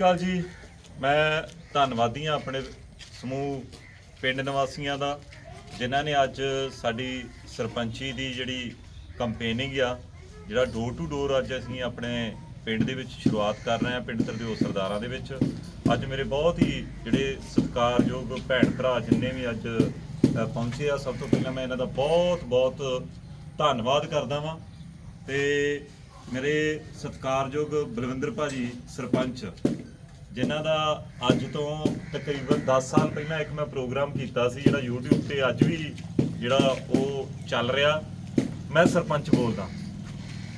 ਕਾਲ ਜੀ। ਮੈਂ ਧੰਨਵਾਦੀ ਹਾਂ ਆਪਣੇ ਸਮੂਹ ਪਿੰਡ ਨਿਵਾਸੀਆਂ ਦਾ, ਜਿਨ੍ਹਾਂ ਨੇ ਅੱਜ ਸਾਡੀ ਸਰਪੰਚੀ ਦੀ ਜਿਹੜੀ ਕੰਪੇਨਿੰਗ ਆ, ਜਿਹੜਾ ਡੋਰ ਟੂ ਡੋਰ ਅੱਜ ਅਸੀਂ ਆਪਣੇ ਪਿੰਡ ਦੇ ਵਿੱਚ ਸ਼ੁਰੂਆਤ ਕਰ ਰਹੇ ਹਾਂ, ਪਿੰਡ ਤਰਦੇਓ ਸਰਦਾਰਾਂ ਦੇ ਵਿੱਚ। ਅੱਜ ਮੇਰੇ ਬਹੁਤ ਹੀ ਜਿਹੜੇ ਸਤਿਕਾਰਯੋਗ ਭੈਣ ਭਰਾ ਜਿੰਨੇ ਵੀ ਅੱਜ ਪਹੁੰਚੇ ਆ, ਸਭ ਤੋਂ ਪਹਿਲਾਂ ਮੈਂ ਇਹਨਾਂ ਦਾ ਬਹੁਤ ਬਹੁਤ ਧੰਨਵਾਦ ਕਰਦਾ ਵਾਂ। ਤੇ ਮੇਰੇ ਸਤਿਕਾਰਯੋਗ ਬਲਵਿੰਦਰ ਭਾਜੀ, ਸਰਪੰਚ ਜਿਨ੍ਹਾਂ ਦਾ ਅੱਜ ਤੋਂ ਤਕਰੀਬਨ 10 ਸਾਲ ਪਹਿਲਾਂ ਇੱਕ ਮੈਂ ਪ੍ਰੋਗਰਾਮ ਕੀਤਾ ਸੀ, ਜਿਹੜਾ YouTube ਤੇ ਅੱਜ ਵੀ ਜਿਹੜਾ ਉਹ ਚੱਲ ਰਿਹਾ। ਮੈਂ ਸਰਪੰਚ ਬੋਲਦਾ।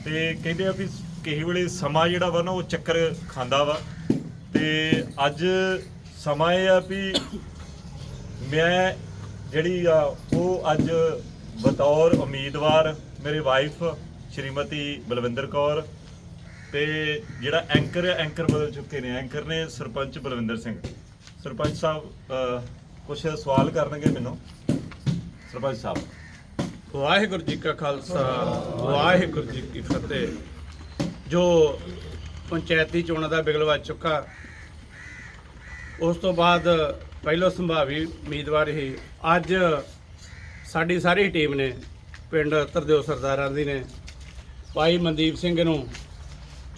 ਤੇ ਕਹਿੰਦੇ ਆ ਵੀ ਕਿਸੇ ਵੇਲੇ ਸਮਾਂ ਜਿਹੜਾ ਵਾ ਨਾ ਉਹ ਚੱਕਰ ਖਾਂਦਾ ਵਾ। ਤੇ ਅੱਜ ਸਮਾਂ ਇਹ ਆ ਵੀ ਮੈਂ ਜਿਹੜੀ ਆ, ਉਹ ਅੱਜ ਬਤੌਰ ਉਮੀਦਵਾਰ ਮੇਰੇ ਵਾਈਫ ਸ਼੍ਰੀਮਤੀ ਬਲਵਿੰਦਰ ਕੌਰ ਤੇ ਜਿਹੜਾ ਐਂਕਰ ਹੈ, ਐਂਕਰ ਬਦਲ ਚੁੱਕੇ ਨੇ। ਐਂਕਰ ਨੇ ਸਰਪੰਚ ਬਲਵਿੰਦਰ ਸਿੰਘ। ਸਰਪੰਚ ਸਾਹਿਬ ਕੁਝ ਸਵਾਲ ਕਰਨਗੇ ਮੈਨੂੰ? ਸਰਪੰਚ ਸਾਹਿਬ। ਵਾਹਿਗੁਰੂ ਜੀ ਕਾ ਖਾਲਸਾ, ਵਾਹਿਗੁਰੂ ਜੀ ਕੀ ਫਤਿਹ। ਜੋ ਪੰਚਾਇਤੀ ਚੋਣਾਂ ਦਾ ਬਿਗਲ ਵੱਜ ਚੁੱਕਾ, ਉਸ ਤੋਂ ਬਾਅਦ ਪਹਿਲੋ ਸੰਭਾਵੀ ਉਮੀਦਵਾਰ ਹੀ ਅੱਜ ਸਾਡੀ ਸਾਰੀ ਟੀਮ ਨੇ, ਪਿੰਡ ਤਰਦੇਓ ਸਰਦਾਰਾਂ ਦੀ ਨੇ। ਭਾਈ ਮਨਦੀਪ ਸਿੰਘ ਨੂੰ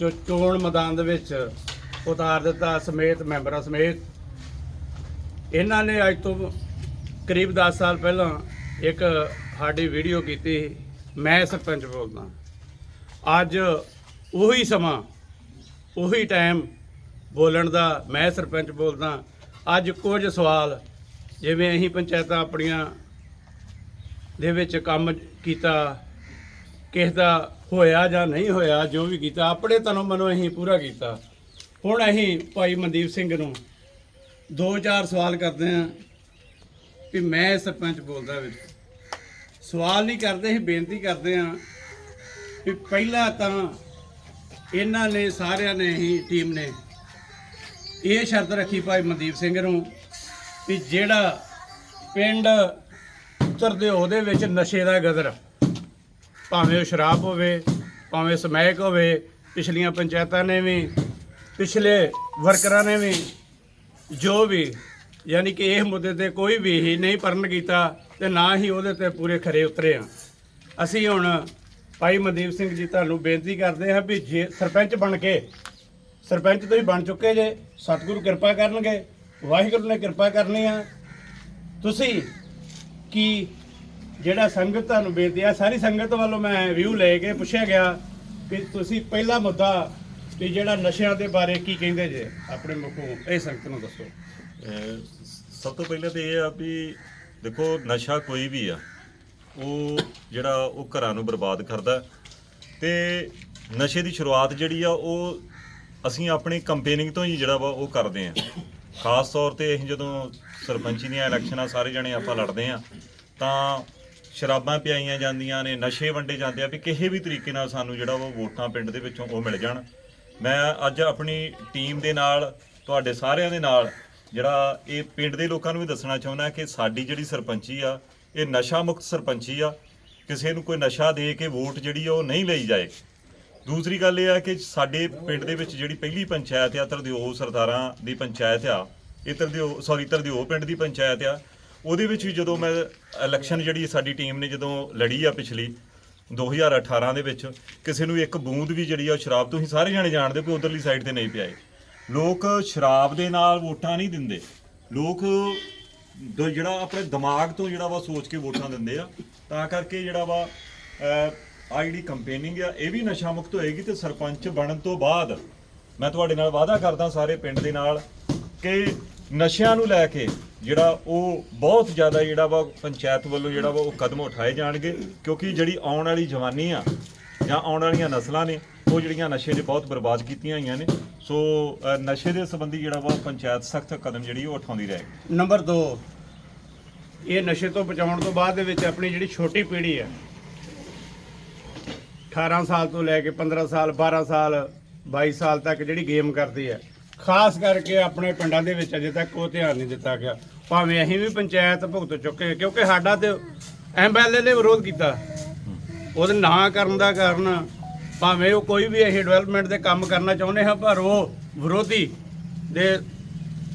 ਜੋ ਚੋਣ ਮੈਦਾਨ ਦੇ ਵਿੱਚ ਉਤਾਰ ਦਿੱਤਾ ਸਮੇਤ ਮੈਂਬਰਾਂ ਸਮੇਤ। ਇਹਨਾਂ ਨੇ ਅੱਜ ਤੋਂ ਕਰੀਬ 10 ਸਾਲ ਪਹਿਲਾਂ ਇੱਕ ਸਾਡੀ ਵੀਡੀਓ ਕੀਤੀ ਮੈਂ ਸਰਪੰਚ ਬੋਲਦਾ। ਅੱਜ ਉਹੀ ਸਮਾਂ, ਉਹੀ ਟਾਈਮ ਬੋਲਣ ਦਾ ਮੈਂ ਸਰਪੰਚ ਬੋਲਦਾ। ਅੱਜ ਕੁਝ ਸਵਾਲ, ਜਿਵੇਂ ਅਸੀਂ ਪੰਚਾਇਤਾਂ ਆਪਣੀਆਂ ਦੇ ਵਿੱਚ ਕੰਮ ਕੀਤਾ ਕਿਸ ਦਾ ਹੋਇਆ ਜਾਂ ਨਹੀਂ ਹੋਇਆ, ਜੋ ਵੀ ਕੀਤਾ, ਆਪਣੇ ਤਨੋਂ ਮਨੋਂ ਅਸੀਂ ਪੂਰਾ ਕੀਤਾ। ਹੁਣ ਅਸੀਂ ਭਾਈ ਮਨਦੀਪ ਸਿੰਘ ਨੂੰ ਦੋ ਚਾਰ ਸਵਾਲ ਕਰਦੇ ਹਾਂ ਵੀ ਮੈਂ ਸਰਪੰਚ ਬੋਲਦਾ ਵੀ ਸਵਾਲ ਨਹੀਂ ਕਰਦੇ, ਅਸੀਂ ਬੇਨਤੀ ਕਰਦੇ ਹਾਂ ਵੀ ਪਹਿਲਾਂ ਤਾਂ ਇਹਨਾਂ ਨੇ, ਸਾਰਿਆਂ ਨੇ ਹੀ ਟੀਮ ਨੇ ਇਹ ਸ਼ਰਤ ਰੱਖੀ ਭਾਈ ਮਨਦੀਪ ਸਿੰਘ ਨੂੰ ਵੀ ਜਿਹੜਾ ਪਿੰਡ ਉਤਰਦੇ ਉਹਦੇ ਵਿੱਚ ਨਸ਼ੇ ਦਾ ਗਦਰ ਭਾਵੇਂ ਉਹ ਸ਼ਰਾਬ ਹੋਵੇ, ਭਾਵੇਂ ਸਮੈਕ ਹੋਵੇ, ਪਿਛਲੀਆਂ ਪੰਚਾਇਤਾਂ ਨੇ ਵੀ, ਪਿਛਲੇ ਵਰਕਰਾਂ ਨੇ ਵੀ, ਜੋ ਵੀ, ਯਾਨੀ ਕਿ ਇਹ ਮੁੱਦੇ ਤੇ ਕੋਈ ਵੀ ਹੀ ਨਹੀਂ ਪਰਨ ਕੀਤਾ ਤੇ ਨਾ ਹੀ ਉਹਦੇ ਤੇ ਪੂਰੇ ਖਰੇ ਉਤਰੇ ਆ। ਅਸੀਂ ਹੁਣ ਭਾਈ ਮਨਦੀਪ ਸਿੰਘ ਜੀ ਤੁਹਾਨੂੰ ਬੇਨਤੀ ਕਰਦੇ ਹਾਂ ਵੀ ਜੇ ਸਰਪੰਚ ਬਣ ਕੇ, ਸਰਪੰਚ ਤੁਸੀਂ ਬਣ ਚੁੱਕੇ ਜੇ, ਸਤਿਗੁਰੂ ਕਿਰਪਾ ਕਰਨਗੇ, ਵਾਹਿਗੁਰੂ ਨੇ ਕਿਰਪਾ ਕਰਨੀ ਆ। ਤੁਸੀਂ ਕੀ ਜਿਹੜਾ ਸੰਗਤ ਤੁਹਾਨੂੰ ਬੇਨਤੀ ਆ, ਸਾਰੀ ਸੰਗਤ ਵੱਲੋਂ ਮੈਂ ਵਿਊ ਲੈ ਕੇ ਪੁੱਛਿਆ ਗਿਆ ਕਿ ਤੁਸੀਂ ਪਹਿਲਾ ਮੁੱਦਾ ਵੀ ਜਿਹੜਾ ਨਸ਼ਿਆਂ ਦੇ ਬਾਰੇ ਕੀ ਕਹਿੰਦੇ ਜੇ ਆਪਣੇ ਮੁਖੋਂ, ਇਹ ਸੰਗਤ ਨੂੰ ਦੱਸੋ ਸਭ ਤੋਂ ਪਹਿਲਾਂ ਤੇ ਇਹ ਆ ਵੀ ਦੇਖੋ, ਨਸ਼ਾ ਕੋਈ ਵੀ ਆ, ਉਹ ਜਿਹੜਾ ਉਹ ਘਰਾਂ ਨੂੰ ਬਰਬਾਦ ਕਰਦਾ ਹੈ। ਤੇ ਨਸ਼ੇ ਦੀ ਸ਼ੁਰੂਆਤ ਜਿਹੜੀ ਆ, ਉਹ ਅਸੀਂ ਆਪਣੀ ਕੰਪੇਨਿੰਗ ਤੋਂ ਹੀ ਜਿਹੜਾ ਵਾ ਉਹ ਕਰਦੇ ਆ ਖਾਸ ਤੌਰ ਤੇ ਅਸੀਂ ਜਦੋਂ ਸਰਪੰਚੀ ਦੀਆਂ ਇਲੈਕਸ਼ਨਾਂ ਸਾਰੇ ਜਣੇ ਆਪਾਂ ਲੜਦੇ ਆ, ਤਾਂ ਸ਼ਰਾਬਾਂ ਪਿਆਈਆਂ ਜਾਂਦੀਆਂ ਨੇ, ਨਸ਼ੇ ਵੰਡੇ ਜਾਂਦੇ ਆ, ਵੀ ਕਿਸੇ ਵੀ ਤਰੀਕੇ ਨਾਲ ਸਾਨੂੰ ਜਿਹੜਾ ਉਹ ਵੋਟਾਂ ਪਿੰਡ ਦੇ ਵਿੱਚੋਂ ਉਹ ਮਿਲ ਜਾਣ। ਮੈਂ ਅੱਜ ਆਪਣੀ ਟੀਮ ਦੇ ਨਾਲ, ਤੁਹਾਡੇ ਸਾਰਿਆਂ ਦੇ ਨਾਲ ਜਿਹੜਾ ਇਹ ਪਿੰਡ ਦੇ ਲੋਕਾਂ ਨੂੰ ਵੀ ਦੱਸਣਾ ਚਾਹੁੰਦਾ ਕਿ ਸਾਡੀ ਜਿਹੜੀ ਸਰਪੰਚੀ ਆ, ਇਹ ਨਸ਼ਾ ਮੁਕਤ ਸਰਪੰਚੀ ਆ। ਕਿਸੇ ਨੂੰ ਕੋਈ ਨਸ਼ਾ ਦੇ ਕੇ ਵੋਟ ਜਿਹੜੀ ਆ ਉਹ ਨਹੀਂ ਲਈ ਜਾਏ। ਦੂਸਰੀ ਗੱਲ ਇਹ ਆ ਕਿ ਸਾਡੇ ਪਿੰਡ ਦੇ ਵਿੱਚ ਜਿਹੜੀ ਪਹਿਲੀ ਪੰਚਾਇਤ ਆ ਤਰਦਿਓ ਸਰਦਾਰਾਂ ਦੀ ਪੰਚਾਇਤ ਆ ਇਹ ਤਰਦਿਓ ਸੌਰੀ ਤਰਦਿਓ ਪਿੰਡ ਦੀ ਪੰਚਾਇਤ ਆ ਉਹਦੇ ਵਿੱਚ ਵੀ ਜਦੋਂ ਮੈਂ ਇਲੈਕਸ਼ਨ ਜਿਹੜੀ ਸਾਡੀ ਟੀਮ ਨੇ ਜਦੋਂ ਲੜੀ ਆ ਪਿਛਲੀ 2018 ਦੇ ਵਿੱਚ ਕਿਸੇ ਨੂੰ ਇੱਕ ਬੂੰਦ ਵੀ ਜਿਹੜੀ ਆ ਉਹ ਸ਼ਰਾਬ ਹੀ ਸਾਰੇ ਜਾਣੇ ਜਾਣਦੇ ਕਿ ਉਧਰਲੀ ਸਾਈਡ ਤੇ ਨਹੀਂ ਪਿਆਏ। ਲੋਕ ਸ਼ਰਾਬ ਦੇ ਨਾਲ ਵੋਟਾਂ ਨਹੀਂ ਦਿੰਦੇ। ਲੋਕ ਦੋ ਜਿਹੜਾ ਆਪਣੇ ਦਿਮਾਗ ਤੋਂ ਜਿਹੜਾ ਵਾ ਸੋਚ ਕੇ ਵੋਟਾਂ ਦਿੰਦੇ ਆ। ਤਾਂ ਕਰਕੇ ਜਿਹੜਾ ਵਾ ਅਹ, ਆਹ ਜਿਹੜੀ ਕੰਪੇਨਿੰਗ ਆ ਇਹ ਵੀ ਨਸ਼ਾ ਮੁਕਤ ਹੋਏਗੀ ਤੇ ਸਰਪੰਚ ਬਣਨ ਤੋਂ ਬਾਅਦ ਮੈਂ ਤੁਹਾਡੇ ਨਾਲ ਵਾਅਦਾ ਕਰਦਾ ਸਾਰੇ ਪਿੰਡ ਦੇ ਨਾਲ ਕਿ ਨਸ਼ਿਆਂ ਨੂੰ ਲੈ ਕੇ ਜਿਹੜਾ ਉਹ ਬਹੁਤ ਜ਼ਿਆਦਾ ਜਿਹੜਾ ਵਾ ਪੰਚਾਇਤ ਵੱਲੋਂ ਜਿਹੜਾ ਵਾ ਉਹ ਕਦਮ ਉਠਾਏ ਜਾਣਗੇ, ਕਿਉਂਕਿ ਜਿਹੜੀ ਆਉਣ ਵਾਲੀ ਜਵਾਨੀ ਆ ਜਾਂ ਆਉਣ ਵਾਲੀਆਂ ਨਸਲਾਂ ਨੇ, ਉਹ ਜਿਹੜੀਆਂ ਨਸ਼ੇ ਦੇ ਬਹੁਤ ਬਰਬਾਦ ਕੀਤੀਆਂ ਹੋਈਆਂ ਨੇ। ਸੋ ਨਸ਼ੇ ਦੇ ਸੰਬੰਧੀ ਜਿਹੜਾ ਵਾ ਪੰਚਾਇਤ ਸਖਤ ਕਦਮ ਜਿਹੜੀ ਉਹ ਉਠਾਉਂਦੀ ਰਹੇਗੀ ਨੰਬਰ 2 ਇਹ ਨਸ਼ੇ ਤੋਂ ਬਚਾਉਣ ਤੋਂ ਬਾਅਦ ਦੇ ਵਿੱਚ ਆਪਣੀ ਜਿਹੜੀ ਛੋਟੀ ਪੀੜ੍ਹੀ ਹੈ 18 ਸਾਲ ਤੋਂ ਲੈ ਕੇ 15 ਸਾਲ 12 ਸਾਲ 22 ਸਾਲ ਤੱਕ ਜਿਹੜੀ ਗੇਮ ਕਰਦੀ ਹੈ ਖਾਸ ਕਰਕੇ ਆਪਣੇ ਪਿੰਡਾਂ ਦੇ ਵਿੱਚ ਅਜੇ ਤੱਕ ਉਹ ਧਿਆਨ ਨਹੀਂ ਦਿੱਤਾ ਗਿਆ। ਭਾਵੇਂ ਅਸੀਂ ਵੀ ਪੰਚਾਇਤ ਭੁਗਤ ਚੁੱਕੇ ਕਿਉਂਕਿ ਸਾਡਾ ਤੇ ਐਮਐਲਏ ਨੇ ਵਿਰੋਧ ਕੀਤਾ। ਉਹਦੇ ਨਾ ਕਰਨ ਦਾ ਕਾਰਨ ਭਾਵੇਂ ਉਹ ਕੋਈ ਵੀ ਅਸੀਂ ਡਿਵੈਲਪਮੈਂਟ ਦੇ ਕੰਮ ਕਰਨਾ ਚਾਹੁੰਦੇ ਹਾਂ, ਪਰ ਉਹ ਵਿਰੋਧੀ ਦੇ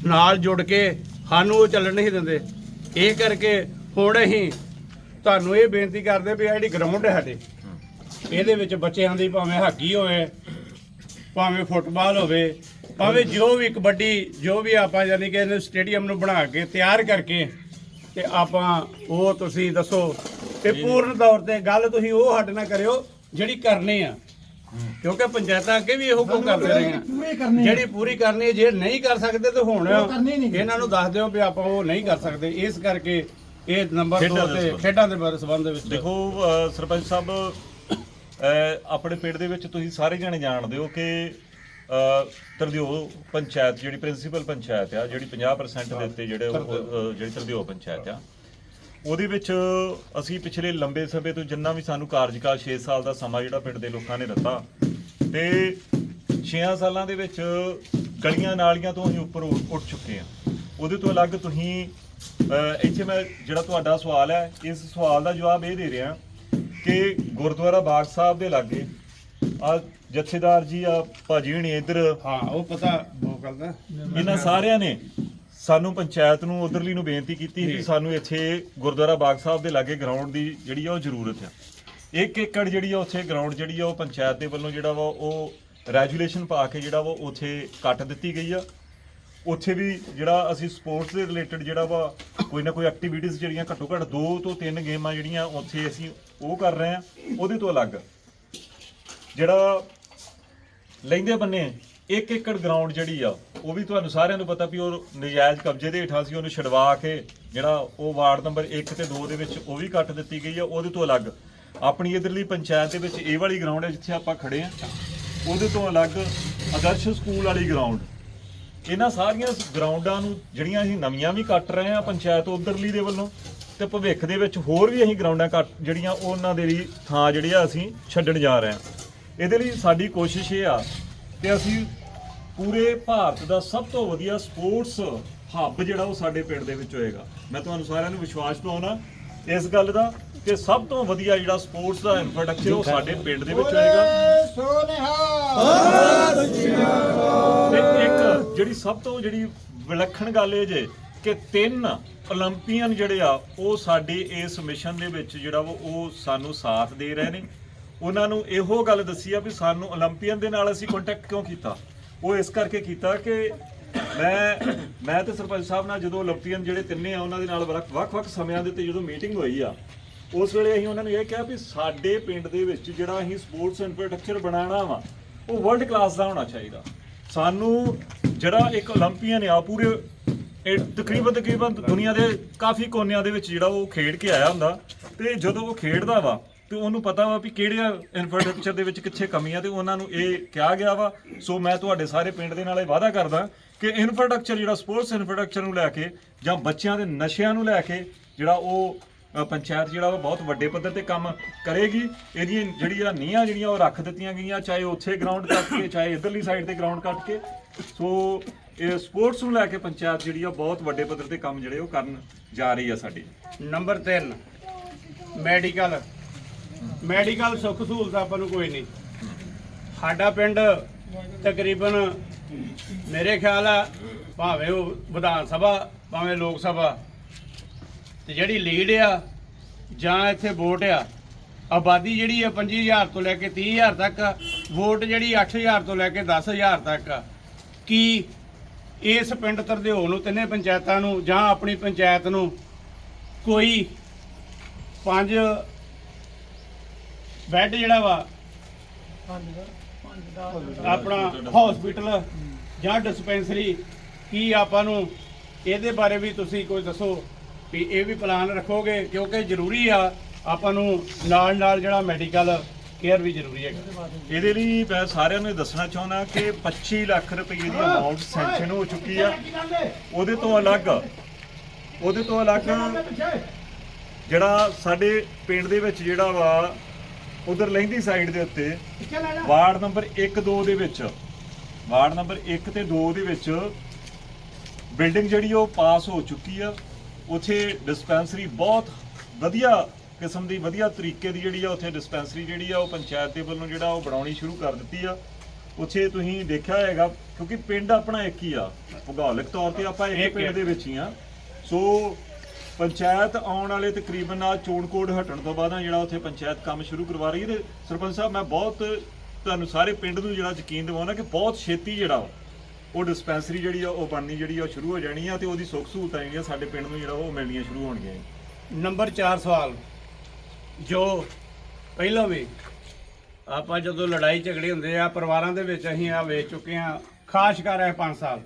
ਨਾਲ ਜੁੜ ਕੇ ਸਾਨੂੰ ਉਹ ਚੱਲਣ ਨਹੀਂ ਦਿੰਦੇ। ਇਹ ਕਰਕੇ ਹੁਣ ਅਸੀਂ ਤੁਹਾਨੂੰ ਇਹ ਬੇਨਤੀ ਕਰਦੇ ਵੀ ਜਿਹੜੀ ਗਰਾਊਂਡ ਹੈ ਸਾਡੇ, ਇਹਦੇ ਵਿੱਚ ਬੱਚਿਆਂ ਦੀ ਭਾਵੇਂ ਹਾਕੀ ਹੋਵੇ, ਭਾਵੇਂ ਫੁੱਟਬਾਲ ਹੋਵੇ ਭਾਵੇਂ ਜੋ ਵੀ ਕਬੱਡੀ ਜੋ ਵੀ ਆਪਾਂ ਯਾਨੀ ਕਿ ਇਹਨੂੰ ਸਟੇਡੀਅਮ ਨੂੰ ਬਣਾ ਕੇ ਤਿਆਰ ਕਰਕੇ ਤੇ ਆਪਾਂ ਉਹ ਤੁਸੀਂ ਦੱਸੋ ਤੇ ਪੂਰਨ ਤੌਰ ਤੇ ਗੱਲ ਤੁਸੀਂ ਉਹ ਸਾਡੇ ਨਾਲ ਕਰਿਓ ਜਿਹੜੀ ਕਰਨੀ ਆ ਕਿਉਂਕਿ ਪੰਚਾਇਤਾਂ ਅੱਗੇ ਵੀ ਇਹੋ ਕੁਝ ਕਰਦੇ ਰਹੀਆਂ ਪੂਰੀ ਕਰਨੀ ਹੈ। ਜਿਹੜੀ ਪੂਰੀ ਕਰਨੀ ਹੈ, ਜੇ ਨਹੀਂ ਕਰ ਸਕਦੇ ਤਾਂ ਹੁਣ ਉਹ ਕਰਨੀ ਨਹੀਂ। ਇਹਨਾਂ ਨੂੰ ਦੱਸ ਦਿਓ ਵੀ ਆਪਾਂ ਉਹ ਨਹੀਂ ਕਰ ਸਕਦੇ ਇਸ ਕਰਕੇ ਇਹ ਨੰਬਰ ਖੇਡਾਂ 2 ਦੇ ਤੇ ਸੰਬੰਧ। ਖੇਡਾਂ ਦੇ ਬਾਰੇ ਸੰਬੰਧ ਵਿੱਚ ਦੇਖੋ ਸਰਪੰਚ ਸਾਹਿਬ ਆਪਣੇ ਪਿੰਡ ਦੇ ਵਿੱਚ ਤੁਸੀਂ ਸਾਰੇ ਜਣੇ ਜਾਣਦੇ ਹੋ ਕਿ ਤਰਦਿਓ ਪੰਚਾਇਤ ਜਿਹੜੀ ਪ੍ਰਿੰਸੀਪਲ ਪੰਚਾਇਤ ਆ ਜਿਹੜੀ 50% ਦੇ ਉੱਤੇ ਜਿਹੜੇ ਉਹ, ਅ, ਜਿਹੜੀ ਤਰਦਿਓ ਪੰਚਾਇਤ ਆ। ਉਹਦੇ ਵਿੱਚ ਅਸੀਂ ਪਿਛਲੇ ਲੰਬੇ ਸਮੇਂ ਤੋਂ ਜਿੰਨਾ ਵੀ ਸਾਨੂੰ ਕਾਰਜਕਾਲ 6 ਸਾਲ ਦਾ ਸਮਾਂ ਜਿਹੜਾ ਪਿੰਡ ਦੇ ਲੋਕਾਂ ਨੇ ਦਿੱਤਾ ਤੇ 6 ਸਾਲਾਂ ਦੇ ਵਿੱਚ ਗਲੀਆਂ ਨਾਲੀਆਂ ਤੋਂ ਅਸੀਂ ਉੱਪਰ ਉੱਠ ਉੱਠ ਚੁੱਕੇ ਹਾਂ। ਉਹਦੇ ਤੋਂ ਅਲੱਗ ਤੁਸੀਂ ਇੱਥੇ ਮੈਂ ਜਿਹੜਾ ਤੁਹਾਡਾ ਸਵਾਲ ਹੈ ਇਸ ਸਵਾਲ ਦਾ ਜਵਾਬ ਇਹ ਦੇ ਰਿਹਾ ਕਿ ਗੁਰਦੁਆਰਾ ਬਾਗ ਸਾਹਿਬ ਦੇ ਲਾਗੇ ਆ ਜਥੇਦਾਰ ਜੀ ਆ ਭਾਜੀ ਹਣੀ ਇੱਧਰ। ਹਾਂ ਉਹ ਪਤਾ ਉਹ ਗੱਲ ਦਾ। ਇਹਨਾਂ ਸਾਰਿਆਂ ਨੇ ਸਾਨੂੰ ਪੰਚਾਇਤ ਨੂੰ ਉਧਰਲੀ ਨੂੰ ਬੇਨਤੀ ਕੀਤੀ ਕਿ ਸਾਨੂੰ ਇੱਥੇ ਗੁਰਦੁਆਰਾ ਬਾਗ ਸਾਹਿਬ ਦੇ ਲਾਗੇ ਗਰਾਊਂਡ ਦੀ ਜਿਹੜੀ ਆ ਉਹ ਜ਼ਰੂਰਤ ਆ। ਇੱਕ ਏਕੜ ਜਿਹੜੀ ਆ ਉੱਥੇ ਗਰਾਊਂਡ ਜਿਹੜੀ ਆ ਉਹ ਪੰਚਾਇਤ ਦੇ ਵੱਲੋਂ ਜਿਹੜਾ ਵਾ ਉਹ ਰੈਜੂਲੇਸ਼ਨ ਪਾ ਕੇ ਜਿਹੜਾ ਵਾ ਉੱਥੇ ਕੱਟ ਦਿੱਤੀ ਗਈ ਆ। ਉੱਥੇ ਵੀ ਜਿਹੜਾ ਅਸੀਂ ਸਪੋਰਟਸ ਦੇ ਰਿਲੇਟਡ ਜਿਹੜਾ ਵਾ ਕੋਈ ਨਾ ਕੋਈ ਐਕਟੀਵਿਟੀਜ਼ ਜਿਹੜੀਆਂ ਘੱਟੋ ਘੱਟ ਦੋ ਤੋਂ ਤਿੰਨ ਗੇਮਾਂ ਜਿਹੜੀਆਂ ਉੱਥੇ ਅਸੀਂ ਉਹ ਕਰ ਰਹੇ ਆ ਉਹਦੇ ਤੋਂ ਅਲੱਗ। ਜਿਹੜਾ ਲੈਂਦੇ ਬੰਨੇ। ਇੱਕ ਏਕੜ ਗਰਾਊਂਡ ਜਿਹੜੀ ਆ, ਉਹ ਵੀ ਤੁਹਾਨੂੰ ਸਾਰਿਆਂ ਨੂੰ ਪਤਾ ਵੀ ਉਹ ਨਜਾਇਜ਼ ਕਬਜ਼ੇ ਦੇ ਹੇਠਾਂ ਸੀ, ਉਹਨੂੰ ਛਡਵਾ ਕੇ ਜਿਹੜਾ ਉਹ ਵਾਰਡ ਨੰਬਰ 1 ਤੇ 2 ਦੇ ਵਿੱਚ ਉਹ ਵੀ ਕੱਟ ਦਿੱਤੀ ਗਈ ਆ, ਉਹਦੇ ਤੋਂ ਅਲੱਗ। ਆਪਣੀ ਇਧਰਲੀ ਪੰਚਾਇਤ ਦੇ ਵਿੱਚ ਇਹ ਵਾਲੀ ਗਰਾਊਂਡ ਹੈ ਜਿੱਥੇ ਆਪਾਂ ਖੜੇ ਆ, ਉਹਦੇ ਤੋਂ ਅਲੱਗ ਆਦਰਸ਼ ਸਕੂਲ ਵਾਲੀ ਗਰਾਊਂਡ ਇਹਨਾਂ ਸਾਰੀਆਂ ਗਰਾਊਂਡਾਂ ਨੂੰ ਜਿਹੜੀਆਂ ਅਸੀਂ ਨਵੀਆਂ ਵੀ ਕੱਟ ਰਹੇ ਆ ਪੰਚਾਇਤ ਉਧਰਲੀ ਦੇ ਵੱਲੋਂ, ਤੇ ਭਵਿੱਖ ਦੇ ਵਿੱਚ ਹੋਰ ਵੀ ਅਸੀਂ ਗਰਾਊਂਡਾਂ ਕੱਟ ਜਿਹੜੀਆਂ ਉਹਨਾਂ ਦੇ ਲਈ ਥਾਂ ਜਿਹੜੀ ਆ ਅਸੀਂ ਛੱਡਣ ਜਾ ਰਹੇ ਆ। ਇਹਦੇ ਲਈ ਸਾਡੀ ਕੋਸ਼ਿਸ਼ ਇਹ ਆ ਕਿ ਅਸੀਂ ਪੂਰੇ ਭਾਰਤ ਦਾ ਸਭ ਤੋਂ ਵਧੀਆ ਸਪੋਰਟਸ ਹੱਬ ਜਿਹੜਾ ਉਹ ਸਾਡੇ ਪਿੰਡ ਦੇ ਵਿੱਚ ਹੋਏਗਾ। ਮੈਂ ਤੁਹਾਨੂੰ ਸਾਰਿਆਂ ਨੂੰ ਵਿਸ਼ਵਾਸ ਦਿਵਾਉਣਾ ਇਸ ਗੱਲ ਦਾ ਕਿ ਸਭ ਤੋਂ ਵਧੀਆ ਜਿਹੜਾ ਸਪੋਰਟਸ ਦਾ ਇਨਫਰਾਸਟ੍ਰਕਚਰ ਉਹ ਸਾਡੇ ਪਿੰਡ ਦੇ ਵਿੱਚ ਹੋਏਗਾ। ਸੋਨਿਹਾ ਇੱਕ ਜਿਹੜੀ ਸਭ ਤੋਂ ਜਿਹੜੀ ਵਿਲੱਖਣ ਗੱਲ ਇਹ ਜੇ ਕਿ ਤਿੰਨ 올림픽ੀਅਨ ਜਿਹੜੇ ਆ, ਉਹ ਸਾਡੇ ਇਸ ਮਿਸ਼ਨ ਦੇ ਵਿੱਚ ਜਿਹੜਾ ਉਹ ਸਾਨੂੰ ਸਾਥ ਦੇ ਰਹੇ ਨੇ। ਉਹਨਾਂ ਨੂੰ ਇਹੋ ਗੱਲ ਦੱਸੀ ਆ ਵੀ ਸਾਨੂੰ 올림픽ੀਅਨ ਦੇ ਨਾਲ ਅਸੀਂ ਕੰਟੈਕਟ ਕਿਉਂ ਕੀਤਾ? ਉਹ ਇਸ ਕਰਕੇ ਕੀਤਾ ਕਿ ਮੈਂ ਮੈਂ ਤੇ ਸਰਪੰਚ ਸਾਹਿਬ ਨਾਲ ਜਦੋਂ 올림픽ੀਅਨ ਜਿਹੜੇ ਤਿੰਨੇ ਆ, ਉਹਨਾਂ ਦੇ ਨਾਲ ਵੱਖ-ਵੱਖ ਸਮਿਆਂ ਦੇ ਉੱਤੇ ਜਦੋਂ ਮੀਟਿੰਗ ਹੋਈ ਆ, ਉਸ ਵੇਲੇ ਅਸੀਂ ਉਹਨਾਂ ਨੂੰ ਇਹ ਕਿਹਾ ਵੀ ਸਾਡੇ ਪਿੰਡ ਦੇ ਵਿੱਚ ਜਿਹੜਾ ਅਸੀਂ ਸਪੋਰਟਸ ਇਨਫਰਾਸਟ੍ਰਕਚਰ ਬਣਾਉਣਾ ਵਾ, ਉਹ ਵਰਲਡ ਕਲਾਸ ਦਾ ਹੋਣਾ ਚਾਹੀਦਾ। ਸਾਨੂੰ ਜਿਹੜਾ ਇੱਕ 올림픽ੀਅਨ ਆ, ਪੂਰੇ ਇਹ ਤਕਰੀਬਨ ਤਕਰੀਬਨ ਦੁਨੀਆ ਦੇ ਕਾਫੀ ਕੋਨਿਆਂ ਦੇ ਵਿੱਚ ਜਿਹੜਾ ਉਹ ਖੇਡ ਕੇ ਆਇਆ ਹੁੰਦਾ, ਤੇ ਜਦੋਂ ਉਹ ਖੇਡਦਾ ਵਾ ਤੇ ਉਹਨੂੰ ਪਤਾ ਵਾ ਵੀ ਕਿਹੜੇ ਇਨਫਰਾਸਟ੍ਰਕਚਰ ਦੇ ਵਿੱਚ ਕਿੱਥੇ ਕਮੀ ਕਮੀਆਂ ਤੇ ਉਹਨਾਂ ਨੂੰ ਇਹ ਕਿਹਾ ਗਿਆ ਵਾ। ਸੋ ਮੈਂ ਤੁਹਾਡੇ ਸਾਰੇ ਪਿੰਡ ਦੇ ਨਾਲ ਇਹ ਵਾਅਦਾ ਕਰਦਾ ਕਿ ਇਨਫਰਾਸਟ੍ਰਕਚਰ ਜਿਹੜਾ ਸਪੋਰਟਸ ਇਨਫਰਾਸਟ੍ਰਕਚਰ ਨੂੰ ਲੈ ਕੇ ਜਾਂ ਬੱਚਿਆਂ ਦੇ ਨਸ਼ਿਆਂ ਨੂੰ ਲੈ ਕੇ ਜਿਹੜਾ ਉਹ ਪੰਚਾਇਤ ਜਿਹੜਾ ਵਾ ਬਹੁਤ ਵੱਡੇ ਪੱਧਰ ਤੇ ਕੰਮ ਕਰੇਗੀ। ਇਹਦੀਆਂ ਜਿਹੜੀਆਂ ਨੀਹਾਂ ਜਿਹੜੀਆਂ ਉਹ ਰੱਖ ਦਿੱਤੀਆਂ ਗਈਆਂ, ਚਾਹੇ ਉੱਥੇ ਗਰਾਊਂਡ ਕੱਟ ਕੇ, ਚਾਹੇ ਇਧਰਲੀ ਸਾਈਡ ਤੇ ਗਰਾਊਂਡ ਕੱਟ ਕੇ। ਸੋ ਇਹ ਸਪੋਰਟਸ ਨੂੰ ਲੈ ਕੇ ਪੰਚਾਇਤ ਜਿਹੜੀ ਆ ਬਹੁਤ ਵੱਡੇ ਪੱਧਰ ਤੇ ਕੰਮ ਜਿਹੜੇ ਉਹ ਕਰਨ ਜਾ ਰਹੀ ਆ ਸਾਡੀ। ਨੰਬਰ 3 ਮੈਡੀਕਲ ਮੈਡੀਕਲ ਸੁੱਖ ਸਹੂਲਤ ਆਪਾਂ ਨੂੰ ਕੋਈ ਨਹੀਂ। ਸਾਡਾ ਪਿੰਡ ਤਕਰੀਬਨ ਮੇਰੇ ਖਿਆਲ ਆ ਭਾਵੇਂ ਉਹ ਵਿਧਾਨ ਸਭਾ, ਭਾਵੇਂ ਲੋਕ ਸਭਾ, ਤੇ ਜਿਹੜੀ ਲੀਡ ਆ ਜਾਂ ਇੱਥੇ ਵੋਟ ਆ, ਆਬਾਦੀ ਜਿਹੜੀ ਆ 25000 ਤੋਂ ਲੈ ਕੇ 30000 ਤੱਕ ਆ, ਵੋਟ ਜਿਹੜੀ 8000 ਤੋਂ ਲੈ ਕੇ 10000 ਤੱਕ ਆ, ਕੀ ਇਸ ਪਿੰਡ ਤਰਦੇਓ ਨੂੰ, ਤਿੰਨੇ ਪੰਚਾਇਤਾਂ ਨੂੰ ਜਾਂ ਆਪਣੀ ਪੰਚਾਇਤ ਨੂੰ ਕੋਈ ਪੰਜ ਬੈੱਡ ਜਿਹੜਾ ਵਾ ਆਪਣਾ ਹਸਪੀਟਲ ਜਾਂ ਡਿਸਪੈਂਸਰੀ ਕੀ ਆਪਾਂ ਨੂੰ ਇਹਦੇ ਬਾਰੇ ਵੀ ਤੁਸੀਂ ਕੋਈ ਦੱਸੋ ਵੀ ਇਹ ਵੀ ਪਲਾਨ ਰੱਖੋਗੇ? ਕਿਉਂਕਿ ਜ਼ਰੂਰੀ ਆ ਆਪਾਂ ਨੂੰ ਨਾਲ ਨਾਲ ਜਿਹੜਾ ਮੈਡੀਕਲ ਕੇਅਰ ਵੀ ਜ਼ਰੂਰੀ ਹੈਗਾ। ਇਹਦੇ ਲਈ ਮੈਂ ਸਾਰਿਆਂ ਨੂੰ ਇਹ ਦੱਸਣਾ ਚਾਹੁੰਦਾ ਕਿ 25 ਲੱਖ ਰੁਪਏ ਦੀ ਅਮਾਉਂਟ ਸੈਂਕਸ਼ਨ ਹੋ ਚੁੱਕੀ ਆ। ਉਹਦੇ ਤੋਂ ਅਲੱਗ ਉਹਦੇ ਤੋਂ ਅਲੱਗ ਜਿਹੜਾ ਸਾਡੇ ਪਿੰਡ ਦੇ ਵਿੱਚ ਜਿਹੜਾ ਵਾ ਉਧਰ ਲਹਿੰਦੀ ਸਾਈਡ ਦੇ ਉੱਤੇ। ਵਾਰਡ ਨੰਬਰ 1 2 ਦੇ ਵਿੱਚ। ਵਾਰਡ ਨੰਬਰ 1 ਤੇ 2 ਦੇ ਵਿੱਚ ਬਿਲਡਿੰਗ ਜਿਹੜੀ ਉਹ ਪਾਸ ਹੋ ਚੁੱਕੀ ਆ। ਉਥੇ ਡਿਸਪੈਂਸਰੀ ਬਹੁਤ ਵਧੀਆ ਕਿਸਮ ਦੀ ਵਧੀਆ ਤਰੀਕੇ ਦੀ ਜਿਹੜੀ ਆ ਉਥੇ ਡਿਸਪੈਂਸਰੀ ਜਿਹੜੀ ਆ ਉਹ ਪੰਚਾਇਤ ਦੇ ਵੱਲੋਂ ਜਿਹੜਾ ਉਹ ਬਣਾਉਣੀ ਸ਼ੁਰੂ ਕਰ ਦਿੱਤੀ ਆ। ਉੱਥੇ ਤੁਸੀਂ ਦੇਖਿਆ ਹੋਏਗਾ ਕਿਉਂਕਿ ਪਿੰਡ ਆਪਣਾ ਇੱਕ ਹੀ ਆ। ਭੂਗੋਲਿਕ ਤੌਰ ਤੇ ਆਪਾਂ ਇੱਕ ਪਿੰਡ। ਦੇ ਵਿੱਚ ਹੀ ਆ। ਸੋ ਪੰਚਾਇਤ ਆਉਣ ਵਾਲੇ ਤਕਰੀਬਨ ਆ ਚੋਣ ਕੋਡ ਹਟਣ ਤੋਂ ਬਾਅਦ ਜਿਹੜਾ ਉੱਥੇ ਪੰਚਾਇਤ ਕੰਮ ਸ਼ੁਰੂ ਕਰਵਾ ਰਹੀ ਹੈ ਤੇ ਸਰਪੰਚ ਸਾਹਿਬ ਮੈਂ ਬਹੁਤ ਤੁਹਾਨੂੰ ਸਾਰੇ ਪਿੰਡ ਨੂੰ ਜਿਹੜਾ ਯਕੀਨ ਦਿਵਾਉਣਾ ਕਿ ਬਹੁਤ ਛੇਤੀ ਜਿਹੜਾ ਉਹ ਡਿਸਪੈਂਸਰੀ ਜਿਹੜੀ ਆ ਉਹ ਬਣਨੀ ਜਿਹੜੀ ਆ ਉਹ ਸ਼ੁਰੂ ਹੋ ਜਾਣੀ ਆ ਤੇ ਉਹਦੀ ਸੁੱਖ ਸਹੂਲਤਾਂ ਜਿਹੜੀਆਂ ਸਾਡੇ ਪਿੰਡ ਨੂੰ ਜਿਹੜਾ ਉਹ ਮਿਲਣੀਆਂ ਸ਼ੁਰੂ ਹੋਣਗੀਆਂ। ਨੰਬਰ 4 ਸਵਾਲ। ਜੋ ਪਹਿਲਾਂ ਵੀ ਆਪਾਂ ਜਦੋਂ ਲੜਾਈ ਝਗੜੇ ਹੁੰਦੇ ਆ ਪਰਿਵਾਰਾਂ ਦੇ ਵਿੱਚ ਅਸੀਂ ਆ ਵੇਚ ਚੁੱਕੇ ਆ ਖਾਸ ਕਰ ਇਹ 5 ਸਾਲ।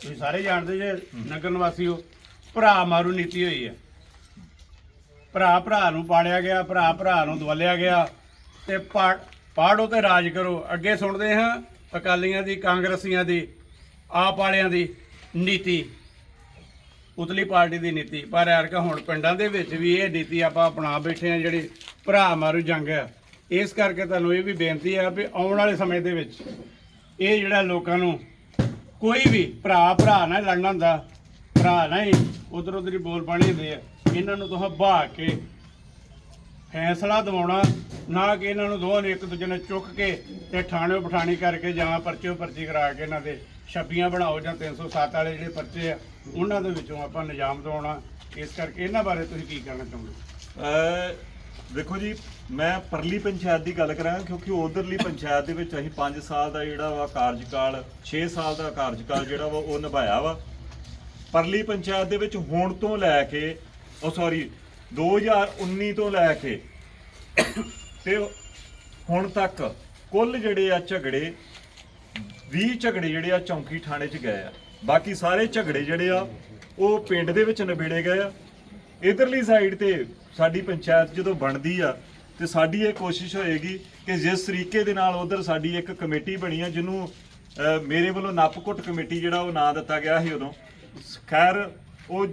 ਤੁਸੀਂ ਸਾਰੇ ਜਾਣਦੇ ਜੇ ਨਗਰ ਨਿਵਾਸੀਓ ਭਰਾ ਮਾਰੂ ਨੀਤੀ ਹੋਈ ਹੈ। ਭਰਾ ਭਰਾ ਨੂੰ ਪਾੜਿਆ ਗਿਆ, ਭਰਾ ਭਰਾ ਨੂੰ ਦਵਲਿਆ ਗਿਆ ਤੇ ਪਾੜ ਪਾੜੋ ਤੇ ਰਾਜ ਕਰੋ। ਅੱਗੇ ਸੁਣਦੇ ਹਾਂ ਅਕਾਲੀਆਂ ਦੀ, ਕਾਂਗਰਸੀਆਂ ਦੀ, ਆਪ ਵਾਲਿਆਂ ਦੀ ਨੀਤੀ ਉਤਲੀ ਪਾਰਟੀ ਦੀ ਨੀਤੀ। ਪਰ ਐਰਕਾ ਹੁਣ ਪਿੰਡਾਂ ਦੇ ਵਿੱਚ ਵੀ ਇਹ ਨੀਤੀ ਆਪਾਂ ਅਪਣਾ ਬੈਠੇ ਆ ਜਿਹੜੀ ਭਰਾ ਮਾਰੂ ਜੰਗ ਆ ਇਸ ਕਰਕੇ ਤੁਹਾਨੂੰ ਇਹ ਵੀ ਬੇਨਤੀ ਹੈ ਵੀ ਆਉਣ ਵਾਲੇ ਸਮੇਂ ਦੇ ਵਿੱਚ ਇਹ ਜਿਹੜਾ ਲੋਕਾਂ ਨੂੰ ਕੋਈ ਵੀ ਭਰਾ ਭਰਾ ਨਾਲ ਲੜਨਾ ਹੁੰਦਾ ਭਰਾ ਨਾ ਉਧਰ ਉਧਰ ਹੀ ਬੋਲ ਪਾਣੀ ਹੁੰਦੇ ਆ, ਇਹਨਾਂ ਨੂੰ ਤੁਸੀਂ ਬਹਾ ਕੇ ਫੈਸਲਾ ਦਿਵਾਉਣਾ, ਨਾ ਕਿ ਇਹਨਾਂ ਨੂੰ ਦੋਵਾਂ ਨੂੰ ਇੱਕ ਦੂਜੇ ਨਾਲ ਚੁੱਕ ਕੇ ਤੇ ਥਾਣੇ ਬਿਠਾਣੀ ਕਰਕੇ ਜਾਂ ਪਰਚੇ ਪਰਚੀ ਕਰਾ ਕੇ ਇਹਨਾਂ ਦੇ ਛੱਬੀਆਂ ਬਣਾਓ ਜਾਂ 307 ਵਾਲੇ ਜਿਹੜੇ ਪਰਚੇ ਆ, ਉਹਨਾਂ ਦੇ ਵਿੱਚੋਂ ਆਪਾਂ ਨਿਜ਼ਾਮ ਦਿਵਾਉਣਾ। ਇਸ ਕਰਕੇ ਇਹਨਾਂ ਬਾਰੇ ਤੁਸੀਂ ਕੀ ਕਹਿਣਾ ਚਾਹੁੰਦੇ ਦੇਖੋ ਜੀ, ਮੈਂ ਪਰਲੀ ਪੰਚਾਇਤ ਦੀ ਗੱਲ ਕਰਾਂਗਾ ਕਿਉਂਕਿ ਉਧਰਲੀ ਪੰਚਾਇਤ ਦੇ ਵਿੱਚ ਅਸੀਂ 5 ਸਾਲ ਦਾ ਜਿਹੜਾ ਵਾ ਕਾਰਜਕਾਲ 6 ਸਾਲ ਦਾ ਕਾਰਜਕਾਲ ਜਿਹੜਾ ਵਾ ਉਹ ਨਿਭਾਇਆ ਵਾ। ਪਰਲੀ ਪੰਚਾਇਤ ਦੇ ਵਿੱਚ ਹੁਣ ਤੋਂ ਲੈ ਕੇ, ਉਹ ਸੌਰੀ 2019 ਤੋਂ ਲੈ ਕੇ ਤੇ ਹੁਣ ਤੱਕ ਕੁੱਲ ਜਿਹੜੇ ਆ ਝਗੜੇ 20 ਝਗੜੇ ਜਿਹੜੇ ਆ ਚੌਂਕੀ ਥਾਣੇ 'ਚ ਗਏ ਆ। ਬਾਕੀ ਸਾਰੇ ਝਗੜੇ ਜਿਹੜੇ ਆ, ਉਹ ਪਿੰਡ ਦੇ ਵਿੱਚ ਨਿਬੇੜੇ ਗਏ ਆ। ਇਧਰਲੀ ਸਾਈਡ ਤੇ ਸਾਡੀ ਪੰਚਾਇਤ ਜਦੋਂ ਬਣਦੀ ਆ, ਤੇ ਸਾਡੀ ਇਹ ਕੋਸ਼ਿਸ਼ ਹੋਏਗੀ ਕਿ ਜਿਸ ਤਰੀਕੇ ਦੇ ਨਾਲ ਉਧਰ ਸਾਡੀ ਇੱਕ ਕਮੇਟੀ ਬਣੀ ਆ, ਜਿਹਨੂੰ ਮੇਰੇ ਵੱਲੋਂ ਨੱਪਕੁੱਟ ਕਮੇਟੀ ਜਿਹੜਾ ਉਹ ਨਾਂ ਦਿੱਤਾ ਗਿਆ ਸੀ ਉਦੋਂ ਖੈਰ, ਉਹ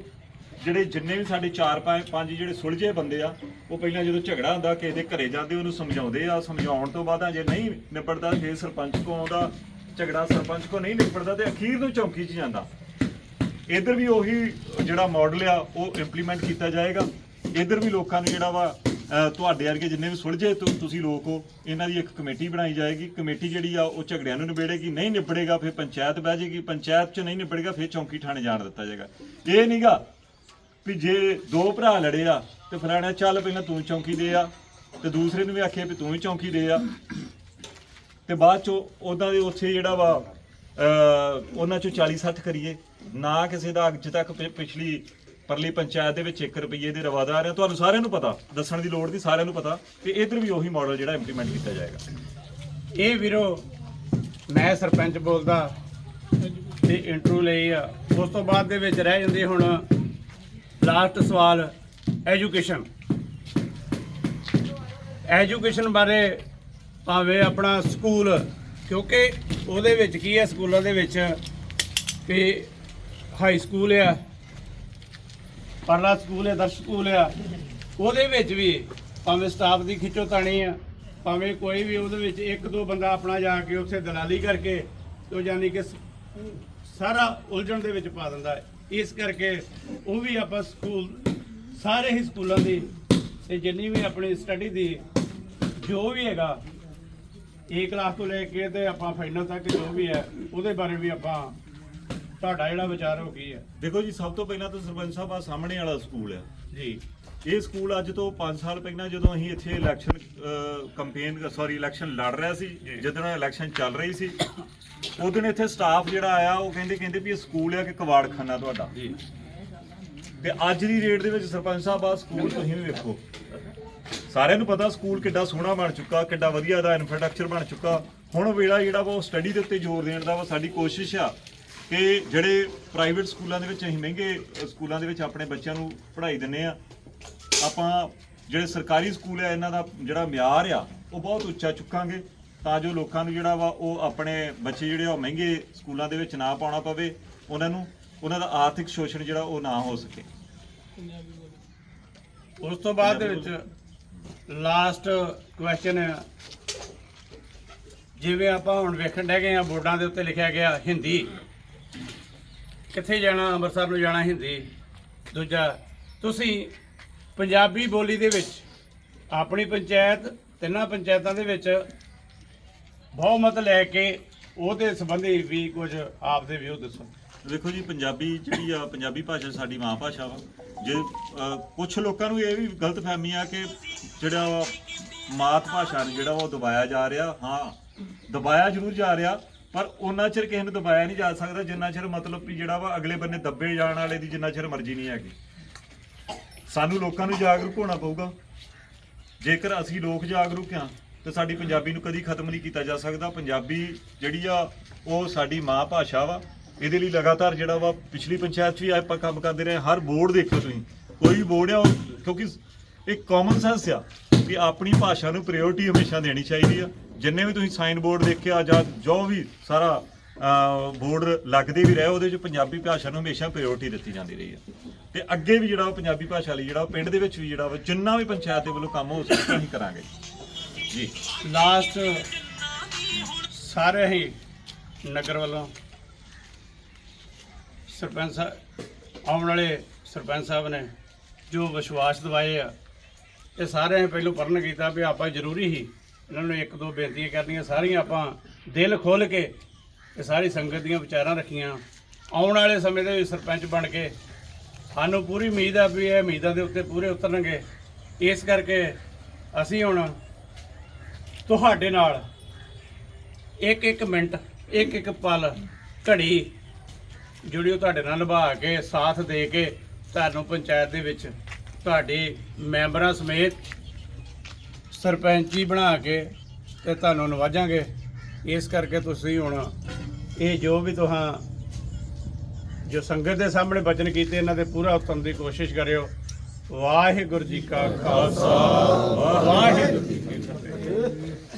ਜਿਹੜੇ ਜਿੰਨੇ ਵੀ ਸਾਡੇ 4 5 ਜਿਹੜੇ ਸੁਲਝੇ ਬੰਦੇ ਆ, ਉਹ ਪਹਿਲਾਂ ਜਦੋਂ ਝਗੜਾ ਹੁੰਦਾ, ਕਿਸੇ ਦੇ ਘਰੇ ਜਾਂਦੇ, ਉਹਨੂੰ ਸਮਝਾਉਂਦੇ ਆ, ਸਮਝਾਉਣ ਤੋਂ ਬਾਅਦ ਜੇ ਨਹੀਂ ਨਿਬੜਦਾ, ਫਿਰ ਸਰਪੰਚ ਕੋ ਆਉਂਦਾ, ਝਗੜਾ ਸਰਪੰਚ ਕੋ ਨਹੀਂ ਨਿਬੜਦਾ ਤੇ ਅਖੀਰ ਨੂੰ ਚੌਂਕੀ 'ਚ ਜਾਂਦਾ। ਇਧਰ ਵੀ ਉਹੀ ਜਿਹੜਾ ਮਾਡਲ ਆ, ਉਹ ਇੰਪਲੀਮੈਂਟ ਕੀਤਾ ਜਾਏਗਾ। ਇਧਰ ਵੀ ਲੋਕਾਂ ਨੂੰ ਜਿਹੜਾ ਵਾ ਤੁਹਾਡੇ ਵਰਗੇ ਜਿੰਨੇ ਵੀ ਸੁਲਝੇ ਤੁ- ਤੁਸੀਂ ਲੋਕ ਹੋ ਇਹਨਾਂ ਦੀ ਇੱਕ ਕਮੇਟੀ ਬਣਾਈ ਜਾਏਗੀ। ਕਮੇਟੀ ਜਿਹੜੀ ਆ ਉਹ ਝਗੜਿਆਂ ਨੂੰ ਨਿਬੇੜੇਗੀ ਨਹੀਂ ਨਿਬੜੇਗਾ ਫਿਰ ਪੰਚਾਇਤ ਬਹਿ ਜਾਏਗੀ ਪੰਚਾਇਤ 'ਚ ਨਹੀਂ ਨਿਬੜੇਗਾ ਫਿਰ ਚੌਂਕੀ ਥਾਣੇ ਜਾਣ ਦਿੱਤਾ ਜਾਏਗਾ। ਇਹ ਨਹੀਂਗਾ ਵੀ ਜੇ ਦੋ ਭਰਾ ਲੜੇ ਆ ਤੇ ਫਲਾਣਾ ਚੱਲ ਪਹਿਲਾਂ ਤੂੰ ਚੌਂਕੀ ਦੇ ਆ ਤੇ ਦੂਸਰੇ ਨੂੰ ਵੀ ਆਖਿਆ ਵੀ ਤੂੰ ਹੀ ਚੌਂਕੀ ਦੇ ਆ। ਤੇ ਬਾਅਦ ਚੋਂ ਉਹਨਾਂ ਦੇ ਉੱਥੇ ਜਿਹੜਾ ਵਾ ਅਹ, ਉਹਨਾਂ ਚੋਂ 40 60 ਕਰੀਏ। ਨਾ ਕਿਸੇ ਦਾ ਅੱਜ ਤੱਕ ਪਿ- ਪਿਛਲੀ ਪਰਲੀ ਪੰਚਾਇਤ ਦੇ ਵਿੱਚ 1 ਰੁਪਏ ਦੇ ਰਵਾਦਾਰ ਆ ਰਿਹਾ। ਤੁਹਾਨੂੰ ਸਾਰਿਆਂ ਨੂੰ ਪਤਾ, ਦੱਸਣ ਦੀ ਲੋੜ ਨਹੀਂ ਸਾਰਿਆਂ ਨੂੰ ਪਤਾ ਤੇ ਇਧਰ ਵੀ ਉਹੀ ਮਾਡਲ ਜਿਹੜਾ ਇੰਪਲੀਮੈਂਟ ਕੀਤਾ ਜਾਏਗਾ। ਇਹ ਵੀਰੋ, ਮੈਂ ਸਰਪੰਚ ਬੋਲਦਾ ਤੇ ਇੰਟਰਵਿਊ ਲਈ ਆ। ਉਸ ਤੋਂ ਬਾਅਦ ਦੇ ਵਿੱਚ ਰਹਿ ਜਾਂਦੇ ਹੁਣ ਲਾਸਟ ਸਵਾਲ ਐਜੂਕੇਸ਼ਨ ਐਜੂਕੇਸ਼ਨ ਬਾਰੇ ਭਾਵੇਂ ਆਪਣਾ ਸਕੂਲ, ਕਿਉਂਕਿ ਉਹਦੇ ਵਿੱਚ ਕੀ ਹੈ, ਸਕੂਲਾਂ ਦੇ ਵਿੱਚ ਕਿ ਹਾਈ ਸਕੂਲ ਆ। ਪਰਲਾ ਸਕੂਲ ਹੈ, ਦਰਸ਼ ਸਕੂਲ ਆ। ਉਹਦੇ ਵਿੱਚ ਵੀ ਭਾਵੇਂ ਸਟਾਫ ਦੀ ਖਿੱਚੋਤਾਣੀ ਆ, ਭਾਵੇਂ ਕੋਈ ਵੀ ਉਹਦੇ ਵਿੱਚ ਇੱਕ ਦੋ ਬੰਦਾ ਆਪਣਾ ਜਾ ਕੇ ਉੱਥੇ ਦਲਾਲੀ ਕਰਕੇ ਉਹ ਯਾਨੀ ਕਿ ਸਾਰਾ ਉਲਝਣ ਦੇ ਵਿੱਚ ਪਾ ਦਿੰਦਾ ਹੈ। ਇਸ ਕਰਕੇ ਉਹ ਵੀ ਆਪਾਂ ਸਕੂਲ, ਸਾਰੇ ਹੀ ਸਕੂਲਾਂ ਦੀ ਤੇ ਜਿੰਨੀ ਵੀ ਆਪਣੀ ਸਟੱਡੀ ਦੀ ਜੋ ਵੀ ਹੈਗਾ ਏ ਕਲਾਸ ਤੋਂ ਲੈ ਕੇ ਤੇ ਆਪਾਂ ਫਾਈਨਲ ਤੱਕ ਜੋ ਵੀ ਹੈ, ਉਹਦੇ ਬਾਰੇ ਵੀ ਆਪਾਂ ਤੁਹਾਡਾ ਜਿਹੜਾ ਵਿਚਾਰ ਹੋ ਕੀ ਹੈ? ਦੇਖੋ ਜੀ ਸਭ ਤੋਂ ਪਹਿਲਾਂ ਤਾਂ ਸਰਪੰਚ ਸਾਹਿਬ ਆ ਸਾਹਮਣੇ ਵਾਲਾ ਸਕੂਲ ਆ। ਜੀ। ਇਹ ਸਕੂਲ ਅੱਜ ਤੋਂ 5 ਸਾਲ ਪਹਿਲਾਂ ਜਦੋਂ ਅਸੀਂ ਇੱਥੇ ਇਲੈਕਸ਼ਨ ਕੰਪੇਨ ਸੌਰੀ ਇਲੈਕਸ਼ਨ ਲੜ ਰਿਹਾ ਸੀ ਜਦੋਂ ਇਲੈਕਸ਼ਨ ਚੱਲ ਰਹੀ ਸੀ ਉਦੋਂ ਇੱਥੇ ਸਟਾਫ ਜਿਹੜਾ ਆਇਆ ਉਹ ਕਹਿੰਦੇ ਕਹਿੰਦੇ ਵੀ ਇਹ ਸਕੂਲ ਆ ਕਿ ਕਵਾੜਖਾਨਾ ਤੁਹਾਡਾ। ਜੀ। ਤੇ ਅੱਜ ਦੀ ਰੇਟ ਦੇ ਵਿੱਚ ਸਰਪੰਚ ਸਾਹਿਬ ਆ ਸਕੂਲ ਤੁਸੀਂ ਵੀ ਵੇਖੋ। ਸਾਰਿਆਂ ਨੂੰ ਪਤਾ ਸਕੂਲ ਕਿੱਡਾ ਸੋਹਣਾ ਬਣ ਚੁੱਕਾ ਕਿੱਡਾ ਵਧੀਆ ਦਾ ਇਨਫਰਾਸਟ੍ਰਕਚਰ ਬਣ ਚੁੱਕਾ। ਹੁਣ ਵੇਲਾ ਜਿਹੜਾ ਉਹ ਸਟੱਡੀ ਦੇ ਉੱਤੇ ਜ਼ੋਰ ਦੇਣ ਦਾ ਵਾ ਸਾਡੀ ਕੋਸ਼ਿਸ਼ ਆ। ਕਿ ਜਿਹੜੇ ਪ੍ਰਾਈਵੇਟ ਸਕੂਲਾਂ ਦੇ ਵਿੱਚ ਅਸੀਂ ਮਹਿੰਗੇ ਸਕੂਲਾਂ ਦੇ ਵਿੱਚ ਆਪਣੇ ਬੱਚਿਆਂ ਨੂੰ ਪੜ੍ਹਾਈ ਦਿੰਨੇ ਆ ਆਪਾਂ ਜਿਹੜੇ ਸਰਕਾਰੀ ਸਕੂਲ ਆ ਇਹਨਾਂ ਦਾ ਜਿਹੜਾ ਮਿਆਰ ਆ ਉਹ ਬਹੁਤ ਉੱਚਾ ਚੁੱਕਾਂਗੇ ਤਾਂ ਜੋ ਲੋਕਾਂ ਨੂੰ ਜਿਹੜਾ ਵਾ ਉਹ ਆਪਣੇ ਬੱਚੇ ਜਿਹੜੇ ਆ ਉਹ ਮਹਿੰਗੇ ਸਕੂਲਾਂ ਦੇ ਵਿੱਚ ਨਾ ਪਾਉਣਾ ਪਵੇ ਉਹਨਾਂ ਨੂੰ ਉਹਨਾਂ ਦਾ ਆਰਥਿਕ ਸ਼ੋਸ਼ਣ ਜਿਹੜਾ ਉਹ ਨਾ ਹੋ ਸਕੇ। ਉਸ ਤੋਂ ਬਾਅਦ ਦੇ ਵਿੱਚ ਲਾਸਟ ਕੁਐਸਚਨ ਹੈ ਜਿਵੇਂ ਆਪਾਂ ਹੁਣ ਵੇਖਣ ਗਏ ਆ ਬੋਰਡਾਂ ਦੇ ਉੱਤੇ ਲਿਖਿਆ ਗਿਆ ਹਿੰਦੀ ਕਿੱਥੇ ਜਾਣਾ, ਅੰਮ੍ਰਿਤਸਰ ਨੂੰ ਜਾਣਾ ਹਿੰਦੀ? ਦੂਜਾ, ਤੁਸੀਂ ਪੰਜਾਬੀ ਬੋਲੀ ਦੇ ਵਿੱਚ ਆਪਣੀ ਪੰਚਾਇਤ, ਤਿੰਨਾਂ ਪੰਚਾਇਤਾਂ ਦੇ ਵਿੱਚ ਬਹੁਮਤ ਲੈ ਕੇ ਉਹਦੇ ਸੰਬੰਧੀ ਵੀ ਕੁਝ ਆਪ ਦੇ ਵਿਊ ਦੱਸੋ। ਦੇਖੋ ਜੀ, ਪੰਜਾਬੀ ਜਿਹੜੀ ਆ, ਪੰਜਾਬੀ ਭਾਸ਼ਾ ਸਾਡੀ ਮਾਂ ਭਾਸ਼ਾ ਵਾ। ਜੇ ਕੁਝ ਲੋਕਾਂ ਨੂੰ ਇਹ ਵੀ ਗਲਤ ਫਹਿਮੀ ਆ ਕਿ ਜਿਹੜਾ ਵਾ ਮਾਤ ਭਾਸ਼ਾ ਨੂੰ ਜਿਹੜਾ ਵਾ ਉਹ ਦਬਾਇਆ ਜਾ ਰਿਹਾ, ਹਾਂ, ਦਬਾਇਆ ਜ਼ਰੂਰ ਜਾ ਰਿਹਾ। ਪਰ ਉਹਨਾਂ ਚਿਰ ਕਿਸੇ ਨੂੰ ਦਬਾਇਆ ਨਹੀਂ ਜਾ ਸਕਦਾ, ਜਿੰਨਾ ਚਿਰ ਮਤਲਬ ਵੀ ਜਿਹੜਾ ਵਾ ਅਗਲੇ ਬੰਨੇ ਦੱਬੇ ਜਾਣ ਵਾਲੇ ਦੀ ਜਿੰਨਾ ਚਿਰ ਮਰਜ਼ੀ ਨਹੀਂ ਹੈਗੀ। ਸਾਨੂੰ ਲੋਕਾਂ ਨੂੰ ਜਾਗਰੂਕ ਹੋਣਾ ਪਊਗਾ। ਜੇਕਰ ਅਸੀਂ ਲੋਕ ਜਾਗਰੂਕ ਹਾਂ, ਤੇ ਸਾਡੀ ਪੰਜਾਬੀ ਨੂੰ ਕਦੀ ਖਤਮ ਨਹੀਂ ਕੀਤਾ ਜਾ ਸਕਦਾ। ਪੰਜਾਬੀ ਜਿਹੜੀ ਆ, ਉਹ ਸਾਡੀ ਮਾਂ ਭਾਸ਼ਾ ਵਾ। ਇਹਦੇ ਲਈ ਲਗਾਤਾਰ ਜਿਹੜਾ ਵਾ, ਪਿਛਲੀ ਪੰਚਾਇਤ 'ਚ ਵੀ ਆਪਾਂ ਕੰਮ ਕਰਦੇ ਰਹੇ ਹਰ ਬੋਰਡ ਦੇਖੋ ਤੁਸੀਂ। ਕੋਈ ਵੀ ਬੋਰਡ ਆ, ਉਹ ਕਿਉਂਕਿ ਇੱਕ ਕਾਮਨ ਸੈਂਸ ਆ ਕਿ ਆਪਣੀ ਭਾਸ਼ਾ ਨੂੰ ਪ੍ਰਾਇੋਰਟੀ ਹਮੇਸ਼ਾ ਦੇਣੀ ਚਾਹੀਦੀ ਆ। ਜਿੰਨੇ ਵੀ ਤੁਸੀਂ ਸਾਈਨ ਬੋਰਡ ਦੇਖਿਆ ਜਾਂ ਜੋ ਵੀ ਸਾਰਾ ਬੋਰਡ ਲੱਗਦੇ ਵੀ ਰਹੇ, ਉਹਦੇ 'ਚ ਪੰਜਾਬੀ ਭਾਸ਼ਾ ਨੂੰ ਹਮੇਸ਼ਾ ਪ੍ਰਾਇੋਰਟੀ ਦਿੱਤੀ ਜਾਂਦੀ ਰਹੀ ਹੈ। ਤੇ ਅੱਗੇ ਵੀ ਜਿਹੜਾ ਉਹ ਪੰਜਾਬੀ ਭਾਸ਼ਾ ਲਈ ਜਿਹੜਾ ਉਹ ਪਿੰਡ ਦੇ ਵਿੱਚ ਵੀ ਜਿਹੜਾ ਵਾ, ਜਿੰਨਾ ਵੀ ਪੰਚਾਇਤ ਦੇ ਵੱਲੋਂ ਕੰਮ ਹੋ ਸਕਦਾ ਅਸੀਂ ਕਰਾਂਗੇ। ਜੀ। ਲਾਸਟ ਸਾਰੇ ਹੀ ਨਗਰ ਵੱਲੋਂ ਸਰਪੰਚ ਆਉਣ ਵਾਲੇ ਸਰਪੰਚ ਸਾਹਿਬ ਨੇ ਜੋ ਵਿਸ਼ਵਾਸ ਦਿਵਾਏ ਆ, ਇਹ ਸਾਰਿਆਂ ਨੇ ਪਹਿਲੋਂ ਪਰਨ ਕੀਤਾ ਵੀ ਆਪਾਂ ਜ਼ਰੂਰੀ ਹੀ ਇਹਨਾਂ ਨੂੰ ਇੱਕ ਦੋ ਬੇਨਤੀਆਂ ਕਰਨੀਆਂ, ਸਾਰੀਆਂ ਆਪਾਂ ਦਿਲ ਖੋਲ ਕੇ ਇਹ ਸਾਰੀ ਸੰਗਤ ਦੀਆਂ ਵਿਚਾਰਾਂ ਰੱਖੀਆਂ। ਆਉਣ ਵਾਲੇ ਸਮੇਂ ਦੇ ਵਿੱਚ ਸਰਪੰਚ ਬਣ ਕੇ ਸਾਨੂੰ ਪੂਰੀ ਉਮੀਦ ਆ ਵੀ ਇਹ ਉਮੀਦਾਂ ਦੇ ਉੱਤੇ ਪੂਰੇ ਉਤਰਨਗੇ। ਇਸ ਕਰਕੇ ਅਸੀਂ ਹੁਣ ਤੁਹਾਡੇ ਨਾਲ ਇੱਕ ਇੱਕ ਮਿੰਟ, ਇੱਕ ਇੱਕ ਪਲ ਘੜੀ ਜਿਹੜੀ ਉਹ ਤੁਹਾਡੇ ਨਾਲ ਨਿਭਾ ਕੇ, ਸਾਥ ਦੇ ਕੇ ਤੁਹਾਨੂੰ ਪੰਚਾਇਤ ਦੇ ਵਿੱਚ ਤੁਹਾਡੇ ਮੈਂਬਰਾਂ ਸਮੇਤ ਸਰਪੰਚੀ ਬਣਾ ਕੇ ਤੇ ਤੁਹਾਨੂੰ ਨਵਾਜਾਂਗੇ। ਇਸ ਕਰਕੇ ਤੁਸੀਂ ਹੁਣ ਇਹ ਜੋ ਵੀ ਤੁਹਾਂ ਜੋ ਸੰਗਤ ਦੇ ਸਾਹਮਣੇ ਬਚਨ ਕੀਤੇ, ਇਹਨਾਂ ਦੇ ਪੂਰਾ ਉਤਰਨ ਦੀ ਕੋਸ਼ਿਸ਼ ਕਰਿਓ। ਵਾਹਿਗੁਰੂ ਜੀ ਕਾ ਖਾਲਸਾ। ਵਾਹਿਗੁਰੂ ਜੀ ਕੀ ਫਤਿਹ।